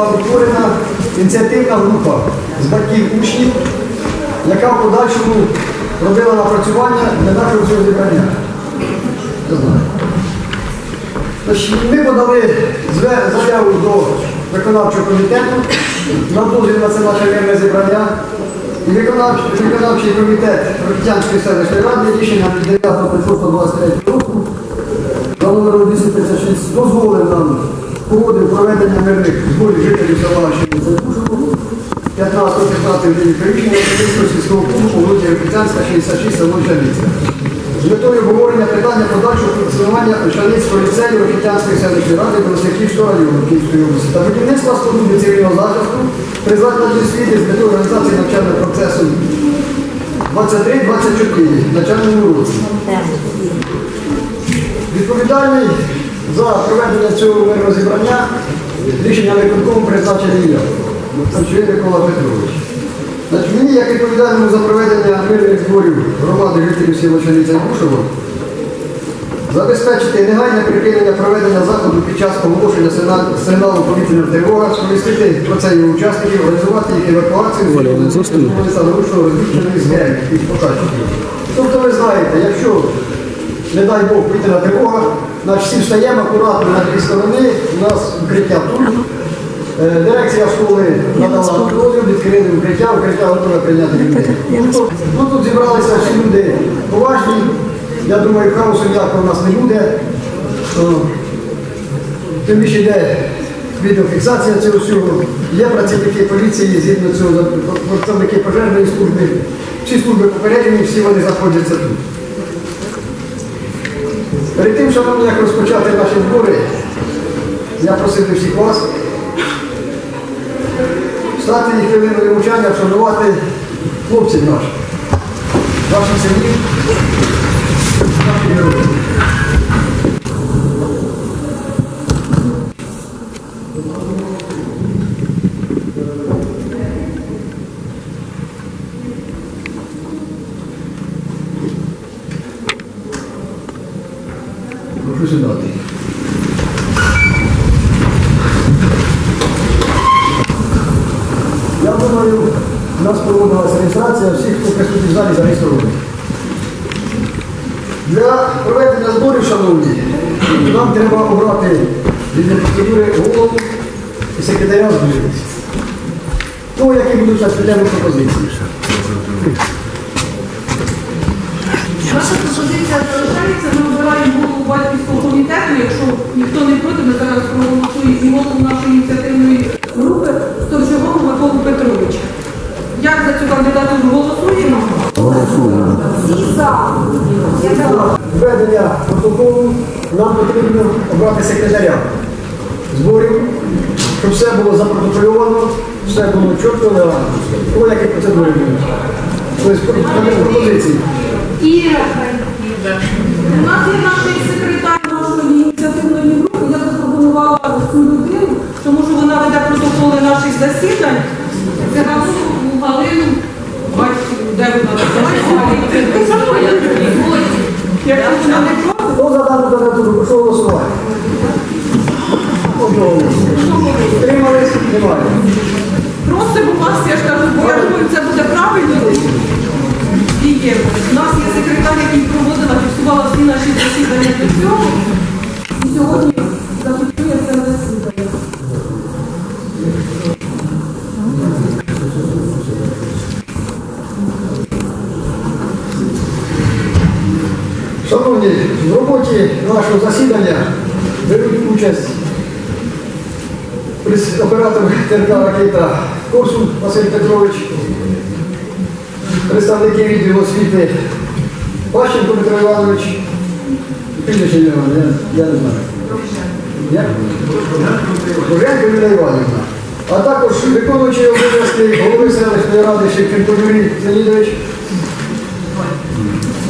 була утворена ініціативна група з батьків учнів, яка в подальшому робила напрацювання для нашого цього зібрання. Ми подали заяву до виконавчого комітету на дозвіл на це наше мирне зібрання. І виконавчий, комітет Рокітянської селищної ради рішення від 9.23 року за номером 236 дозволив нам проводив проведення мирних зборів жителів села Щениця-Пушово 15-15 днів приміщення Київського сільського клубу вулиці Рокітянська, 66, село Жаниця. З метою обговорення питання подальшого функціонування Шаницького ліцею Рокітянської селищної ради Білосяківського району Київської області та будівництва споруди цивільного захисту при закладі освіти з метою організації навчального процесу 23-24 в навчальному році. Відповідальний за проведення цього мирного зібрання рішення виконкому призначений я, Санчує Микола Петрович. Значить, мені, як відповідальному за проведення мирних зборів громади жителів села Чаниця і Бушово, забезпечити негайне припинення проведення заходу під час оголошення сигна- сигналу повітряної тривоги, сповістити про це його учасників, організувати їх евакуацію з становищного розміщених згень і покачів. Тобто ви знаєте, якщо, не дай Бог, повітряна тривога, значить всі встаємо акуратно на дві сторони, у нас укриття тут. Е, Дирекція школи надала дозвіл, відкрили укриття, укриття готове прийняти людей. Ну, тут зібралися всі люди поважні. Я думаю, хаосу ніякого у нас не буде. Тим більше йде відеофіксація цього всього. Є працівники поліції, згідно цього, представники пожежної служби. Всі служби попереджені, всі вони знаходяться тут. Перед тим, шановні, як розпочати наші збори, я просив всіх вас стати і хвилиною мовчання, вшанувати хлопців наших, ваших синів, наших героїв. Прошу сідати. Я думаю, у нас проводилася реєстрація, всіх, хто присутній в залі зареєстрований. Для проведення зборів, шановні, нам треба обрати від процедури голову і секретаря зборів. Того, які будуть на спеціальні пропозиції. Наша пропозиція залишається, ми обираємо голову батьківського комітету. Якщо ніхто не проти, ми зараз проголосуємо і голову нашої ініціативної групи Сторчового Миколу Петровича. Як за цю кандидатуру голосуємо? Голосуємо. Введення протоколу нам потрібно обрати секретаря зборів, щоб все було запротокольовано, все було чітко. Ось які процедури. Тобто пропозиції. Іра. У нас є наш секретар нашої ініціативної групи. Я запропонувала цю людину, тому що вона веде протоколи наших засідань. Це Галину Галину Батьківну. Де вона? Якщо вона не проти, Хто за дану кандидатуру прошу голосувати? Одного. Тримались? Немає. просимо вас, я ж кажу, бо думаю, це буде правильно. І є. У нас є секретар, який проводила, фіксувала всі наші засідання до цього. І сьогодні зафіксує це засідання. Шановні, в роботі нашого засідання беруть участь оператор ТРК «Ракета» Корсун Василь Петрович, представники відділу освіти Пащенко Петро Іванович, не знаю, я, я не знаю. Боженко Юлія Іванівна. А також виконуючий обов'язки голови селищної ради Шевченко Юрій Леонідович,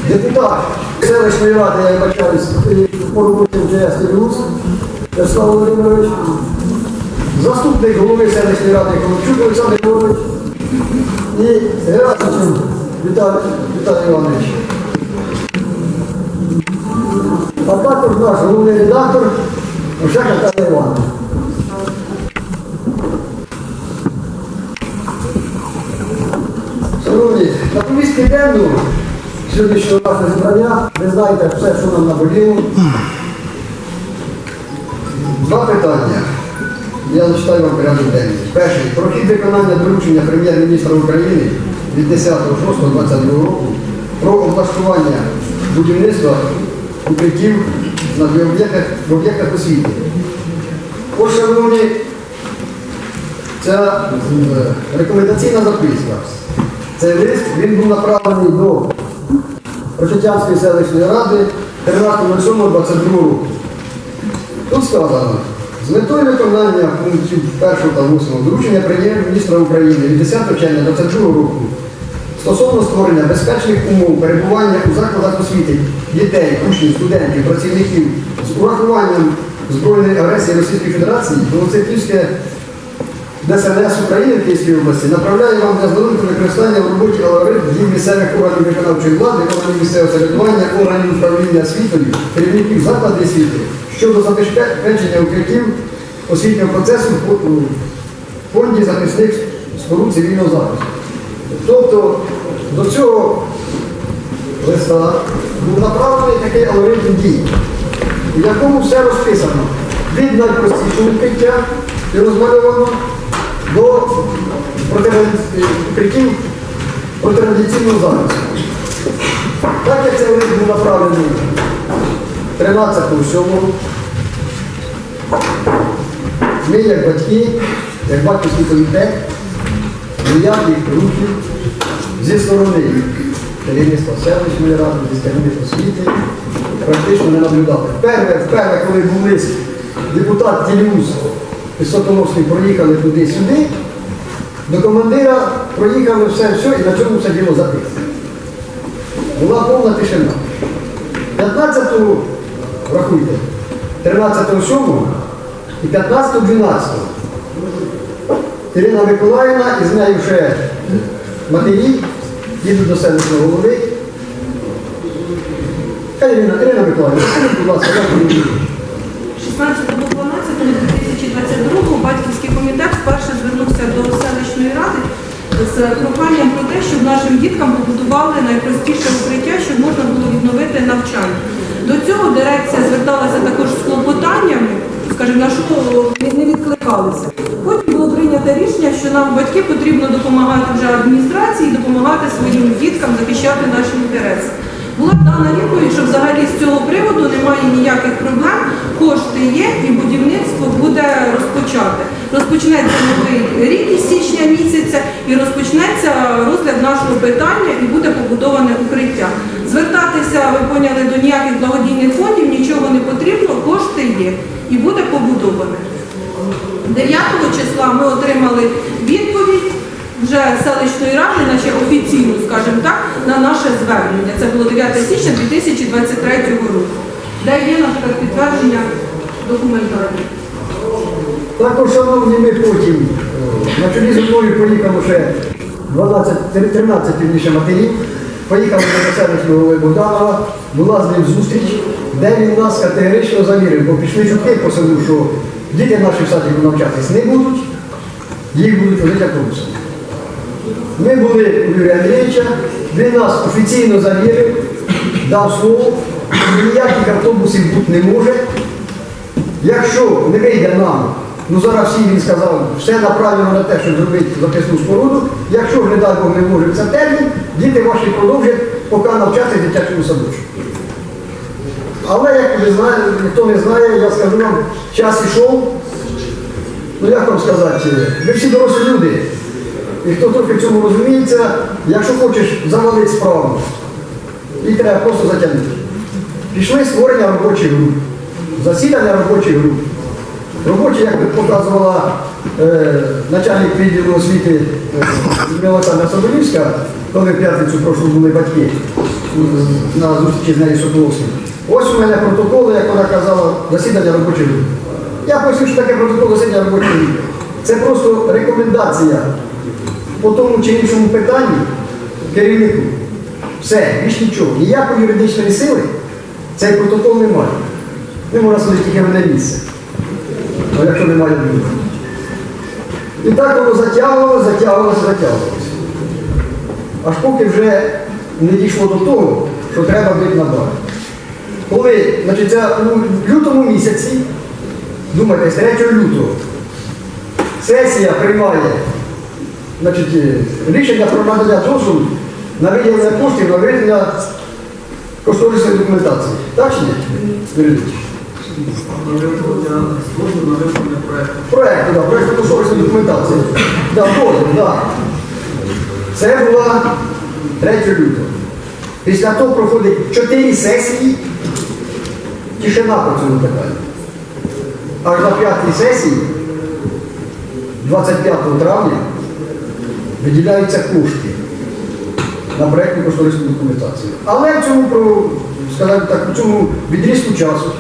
Депутат селищної ради, я вибачаюсь, по роботі МЧС Ілюс Ярослав Володимирович, заступник голови селищної ради Коловчук Олександр Іванович і Герасимов Віталій Іванович. А також наш головний редактор Ошек Віталій Іванович. Шановні, на повістки денну сьогоднішнього нашого збрання. ви знаєте все, що нам наболіло. Два питання. Я зачитаю вам порядок денний. Перший. Про хід виконання доручення прем'єр-міністра України від 10.06.22 року про облаштування будівництва укриттів на об'єктах, об'єктах освіти. Ось, шановні, це е, рекомендаційна записка. Цей лист він був направлений до Рочетянської селищної ради 13.07.22 року. Тут сказано, з метою виконання пунктів 1 та 8 доручення прем'єр-міністра України від 10 червня 2022 року стосовно створення безпечних умов перебування у закладах освіти дітей, учнів, студентів, працівників з урахуванням збройної агресії Російської Федерації, Новоцерківське ДСНС України в Київській області направляє вам для здоров'я використання в роботі алгоритм дій місцевих органів виконавчої влади, органів місцевого самоврядування, органів управління освітою, керівників закладів освіти щодо забезпечення укриттів освітнього процесу в фонді захисних споруд цивільного захисту. Тобто до цього листа був направлений такий алгоритм дій, в якому все розписано від найпростішого укриття і розмальовано до укриттів протирадіаційного захисту. Так як цей лист був направлений 13.07, ми як батьки, як батьківський комітет, ніяких рухів зі сторони керівництва селищної ради, зі сторони освіти практично не наблюдали. Вперше, вперше, коли був лист, депутат Тіліус і Соколовський проїхали туди-сюди, до командира проїхали все, все, і на чому все діло записано. Була повна тишина. 15-го, рахуйте, 13.07 і 15.12. Ірина Миколаївна і з нею ще матері їдуть до селищного голови. Ірина, Ірина Миколаївна, скажіть, будь ласка, як ви їдете? 16.12.2022 батьківський комітет вперше звернувся до селищної ради з проханням про те, щоб нашим діткам побудували найпростіше укриття, щоб можна було відновити навчання. До цього дирекція зверталася також з клопотаннями, скажімо, на що не- відкликалися. Потім було прийнято рішення, що нам батьки потрібно допомагати вже адміністрації, допомагати своїм діткам захищати наші інтереси. Була дана відповідь, що взагалі з цього приводу немає ніяких проблем, кошти є і будівництво буде розпочати. Розпочнеться новий рік із січня місяця і розпочнеться розгляд нашого питання і буде побудоване укриття. Звертатися, ви поняли, до ніяких благодійних фондів нічого не потрібно, кошти є і буде побудоване. 9 числа ми отримали відповідь вже селищної ради, наче офіційну, скажімо так, на наше звернення. Це було 9 січня 2023 року. Де є, наприклад, підтвердження документальне. Також, шановні, ми потім е, на чолі зі мною поїхало ще 12, 13 півніше матерів. Поїхали до селищного голови Богданова, була з ним зустріч, де він нас категорично завірив, бо пішли чутки по селу, що діти наші в садіку навчатись не будуть, їх будуть водити автобусом. Ми були у Юрія Андрійовича, він нас офіційно завірив, дав слово, що ніяких автобусів бути не може. Якщо не вийде нам, ну зараз всі він сказав, все направлено на те, щоб зробити захисну споруду, якщо не дай Бог, не може це термін, діти ваші продовжать, поки навчатися в дитячому садочку. Але як ви знаєте, ніхто не знає, я скажу вам, час ішов. Ну як вам сказати, ви всі дорослі люди. І хто трохи в цьому розуміється, якщо хочеш завалити справу, їх треба просто затягнути. Пішли створення робочих груп, засідання робочих груп. Робочі, як показувала е, начальник відділу освіти е, Олександра Соболівська, коли в п'ятницю прошлу були батьки на зустрічі з нею Соколовським. Ось у мене протоколи, як вона казала, засідання робочих груп. Я поясню, що таке протокол засідання робочих груп. Це просто рекомендація по тому чи іншому питанні керівнику. Все, більш нічого. Ніякої юридичної сили цей протокол не має. Не можна судити тільки одне місце. Якщо немає друга. І так воно затягувалося, затягувалося, затягувалося. Аж поки вже не дійшло до того, що треба бити на бар. Коли, значить, це в лютому місяці, думайте, з 3 лютого, сесія приймає значить, рішення про надання дозволу на виділення коштів на виділення кошторисної документації. Так чи ні? Проект, да, проект кошторисної документації. Да, дозвіл, да. Це була 3 лютого. Після того проходить 4 сесії, тишина по цьому питанню. Аж на п'ятій сесії, 25 травня, виділяються кошти на проєктну кошторисну документацію. Але в цьому, скажімо так, в цьому відрізку часу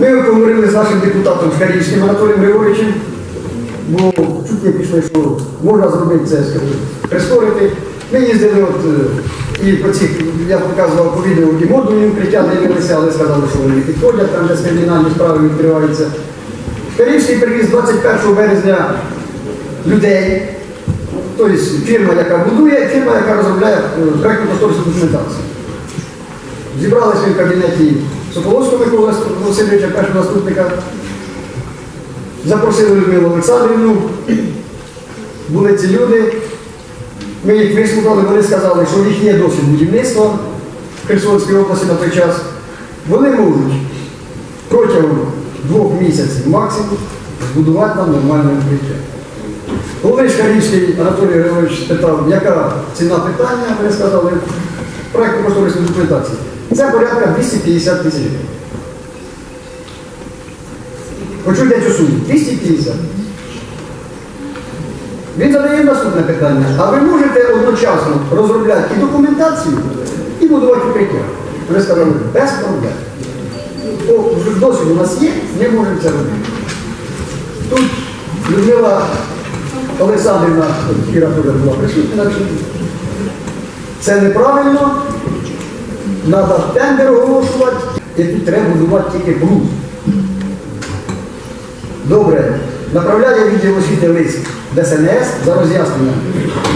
ми поговорили з нашим депутатом Скарівським Анатолієм Григоровичем, бо чуть не пішли, що можна зробити це, скажімо, прискорити. Ми їздили от, е, і по цих, я показував по відео і модульні укриття, дивилися, але сказали, що вони підходять, там де кримінальні справи відкриваються. Скарівський привіз 21 березня людей, тобто фірма, яка будує, фірма, яка розробляє е, проєктну кошторисну документацію. Зібралися в кабінеті Соколовського Миколи Васильовича, першого заступника. Запросили Людмилу Олександрівну. Були ці люди. Ми їх вислухали, вони сказали, що в них є досвід будівництва в Херсонській області на той час. Вони можуть протягом двох місяців максимум збудувати нам нормальне укриття. Коли ж Карівський Анатолій Григорович спитав, яка ціна питання, вони сказали, проєкту кошторисної документації. Це порядка 250 тисяч гривень. Почуйте цю суму. 250. Він задає наступне питання. А ви можете одночасно розробляти і документацію, і будувати укриття? Вони сказали, без проблем. О, вже досвід у нас є, ми можемо це робити. Тут Людмила Олександрівна Кіра теж була присутня. Це неправильно. Треба тендер оголошувати, і тут треба будувати тільки бруд. Добре, направляє відділ освіти лист ДСНС за роз'яснення,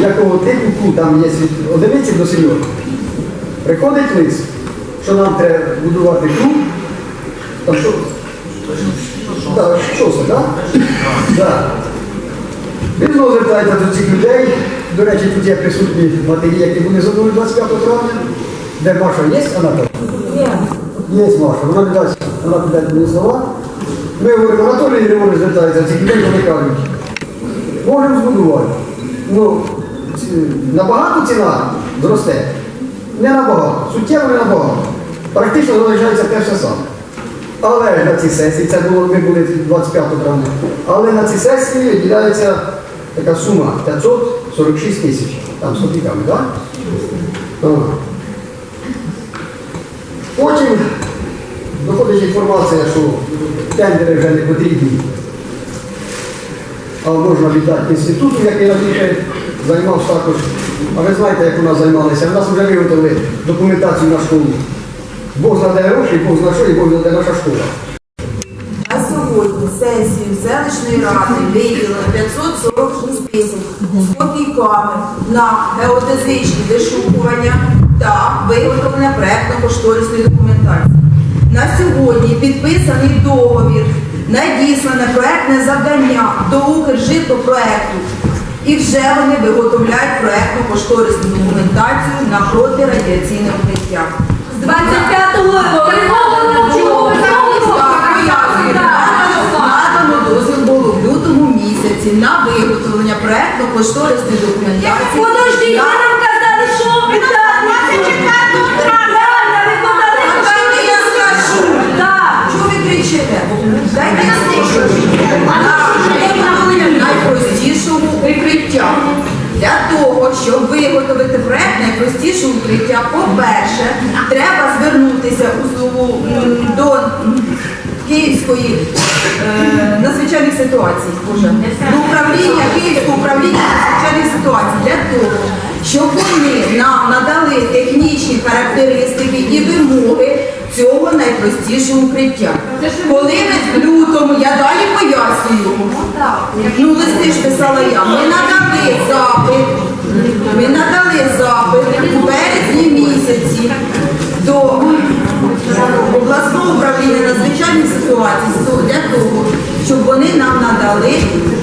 якого типу там є від одиниці до сім'ї. Приходить лист, що нам треба будувати круг. Там що? Так, що це, так? Так. Він знову звертається до цих людей. До речі, тут є присутні матері, які були забули 25 травня. Де Маша є, Анатолій? Є Маша, вона не дасть, вона піде мені слова. Ми говоримо, Анатолій Григорович звертається цих людей, вони кажуть, можемо збудувати. Ну, набагато ціна зросте. Не набагато, суттєво не набагато. Практично залишається те все саме. Але на цій сесії, це було, ми були 25 травня, але на цій сесії виділяється така сума 546 тисяч, там з копійками, так? Ага. Потім доходить інформація, що тендери вже не потрібні, а можна віддати інституту, який раніше займався також. А ви знаєте, як у нас займалися? У нас вже виготовили документацію на школу. Бог знаде гроші, Бог знає що, і Бог знаде наша школа. На сьогодні сесію селищної ради виділили 546 тисяч з копійками на геодезичні вишукування та виготовлення проєктно-кошторисної документації. На сьогодні підписаний договір, надіслане проєктне завдання до Укржитопроекту. І вже вони виготовляють проєктно-кошторисну документацію на протирадіаційне укриття. З 25-го року. Надано дозвіл було в лютому місяці на виготовлення проєктно-кошторисної документації. Подожди, ви нам казали, що 24 травня, найпростішому укриття. Для того, щоб виготовити проект найпростішого укриття, по-перше, треба звернутися у слову, до Київської е, надзвичайних ситуацій, до управління Київського управління надзвичайних ситуацій для того, щоб вони нам надали технічні характеристики і вимоги цього найпростішого укриття. Коли ми в лютому, я далі пояснюю, ну листи ж писала я, ми надали запит, ми надали запит у березні місяці до обласного управління надзвичайних ситуацій для того, щоб вони нам надали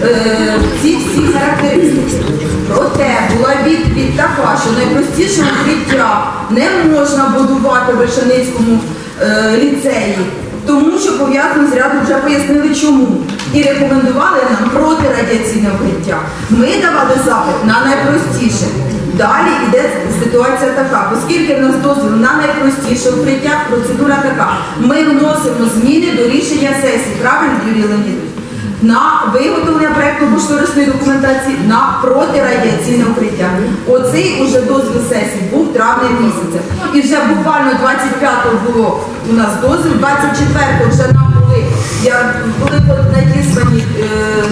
е, ці всі характеристики. Проте була відповідь така, що найпростіше укриття не можна будувати в Вишеницькому ліцеї, тому що пов'язано з рядом вже пояснили чому. І рекомендували нам протирадіаційне укриття. Ми давали запит на найпростіше. Далі йде ситуація така, оскільки в нас дозвіл на найпростіше укриття, процедура така. Ми вносимо зміни до рішення сесії, правильно, Юрій Леонідович? На виготовлення проєктно-кошторисної документації на протирадіаційне укриття. Оцей уже дозвіл сесії був в травні місяця. І вже буквально 25-го було у нас дозвіл, 24-го вже нам були, я, були надіслані е,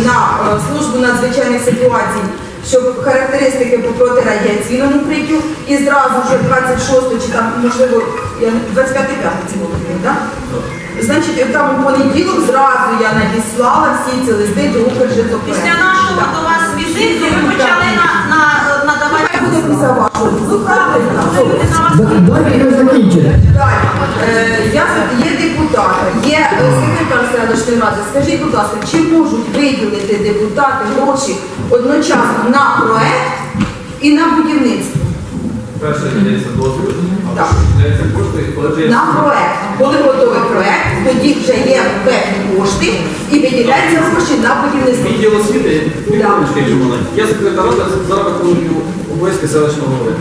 на е, службу надзвичайних ситуацій щоб характеристики по протирадіаційному укриттю і зразу вже 26 чи там, можливо, я 25 п'ятниці було, так? Значить, там у понеділок зразу я надіслала всі ці листи до Укржитоплану. Після нашого до вас візиту ви почали на, на, на вас Да- Дайте. Е, я, є депутати, є е, секретар селищної ради. Скажіть, будь ласка, чи можуть виділити депутати гроші одночасно на проект і на будівництво? Перше дається дозвіл, а дається кошти, коли На проект. Коли готовий проект, тоді вже є певні кошти і виділяються гроші на будівництво. відділ освіти. Я секретар виконую обов'язки селищного голови.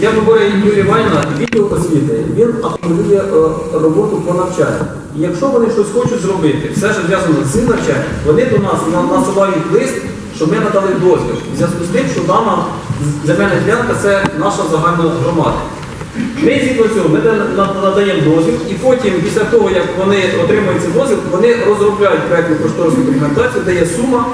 Я виборю Юрія Іванівна, відділ освіти, він акумулює е, роботу по навчанню. І якщо вони щось хочуть зробити, все що зв'язано з цим навчанням, вони до нас на- насилають лист, що ми надали дозвіл. В зв'язку з тим, що дана земельна ділянка це наша загальна громада. Ми згідно цього ми на- на- надаємо дозвіл, і потім, після того, як вони отримують цей дозвіл, вони розробляють проєктну кошторисну документацію, де є сума,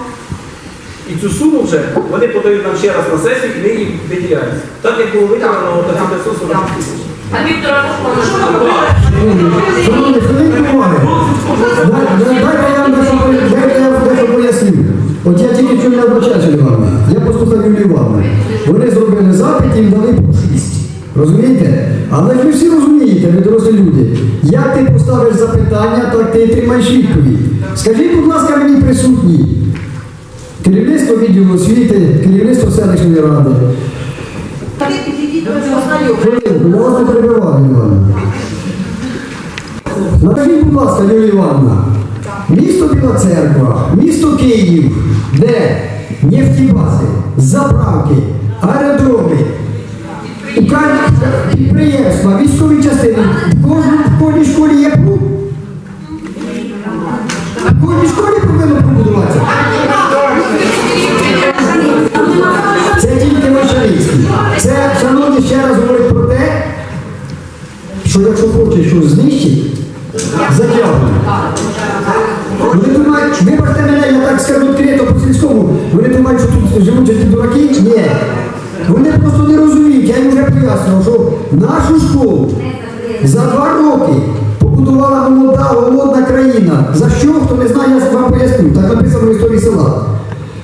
і цю суму вже вони подають нам ще раз на сесію, і ми її виділяємо. Так як було виділено на ці 540 тисяч. А Віктора уваги. Дай- дай- Дайте я поясню. От я тільки що не обращався Івановна. Я послухав Юлію Івановну. Вони зробили запит і дали по шість. Розумієте? Але ж ви всі розумієте, ви дорослі люди. Як ти поставиш запитання, так ти і тримаєш відповідь. Скажіть, будь ласка, мені присутні. Керівництво відділу освіти, керівництво селищної ради. Хвилинку, я вас не перебивав, Івановна. Накажіть, будь ласка, Юлія Івановна, місто Біла Церква, місто Київ, де нефтібази, заправки, аеродроми, підприємства, військові частини. В кожній, школі є клуб. В кожній школі повинно побудуватися. Це тільки Вишарівський. Це, шановні, ще раз говорить про те, що якщо хочеш щось знищити, затягуй. Вони думають, вибачте мене, я так скажу відкрито по сільському, вони думають, що тут живуть ті дураки. Ні. Вони просто не розуміють, я їм вже пояснював, що нашу школу за два роки побудувала молода, голодна країна. За що, хто не знає, я вам поясню. Так написано в історії села.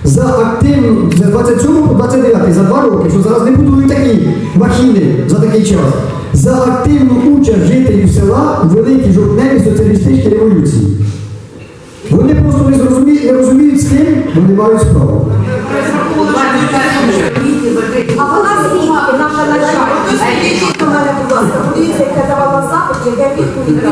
За активну, з 27 по 29, за два роки, що зараз не будують такі махіни за такий час. За активну участь жителів села у великій жовтневій соціалістичній революції. Вони просто не, зрозуміють, не розуміють, з ким вони мають справу. А вона скільки наша ласка. Подивіться, як я давала запит, яка відповідь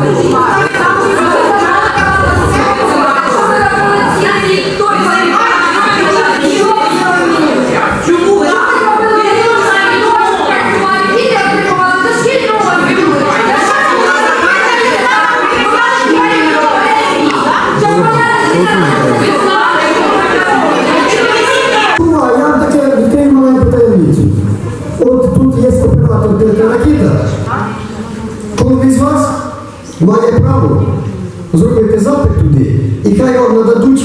право зробити запит туди, і хай вам нададуть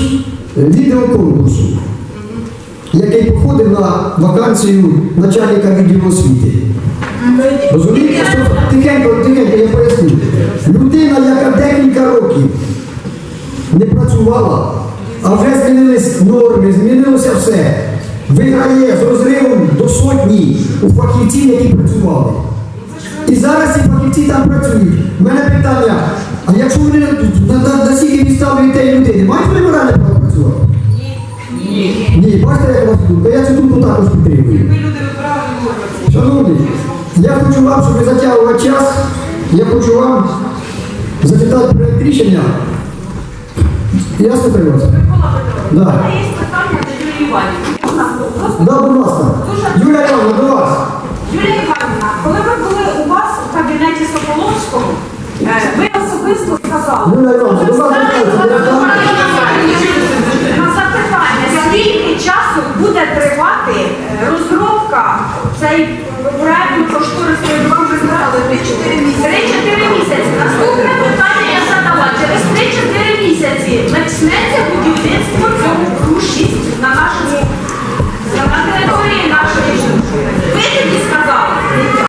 відео конкурсу, який походив на вакансію начальника відділу освіти. Розумієте, що тихенько, тихенько, я поясню. Людина, яка декілька років не працювала, а вже змінились норми, змінилося все. Виграє з розривом до сотні у фахівців, які працювали. І зараз ці фахівці там працюють. У мене питання, а якщо вони на, на, на стільки відставлюють тієї людини, мають вони моральне право працювати? Ні. Ні, бачите, як у вас думка. Я цю думку також підтримую. Шановні, я хочу вам, щоб не затягувати час, я хочу вам зачитати проект рішення. Я слухаю вас. Да. Є питання до Юлії Іванівни. Да, будь ласка. Юлія Івановна, до вас. Юлія Іванівна, Соколовському, е, ви особисто сказали, ви на запитання, скільки часу буде тривати е, розробка цей проєкту вам вже сказали 3-4 місяці. 3-4 місяці. Наступне питання я задала. Через 3-4 місяці почнеться будівництво цього руші на нашому на території нашої жінки. Ви тоді сказали.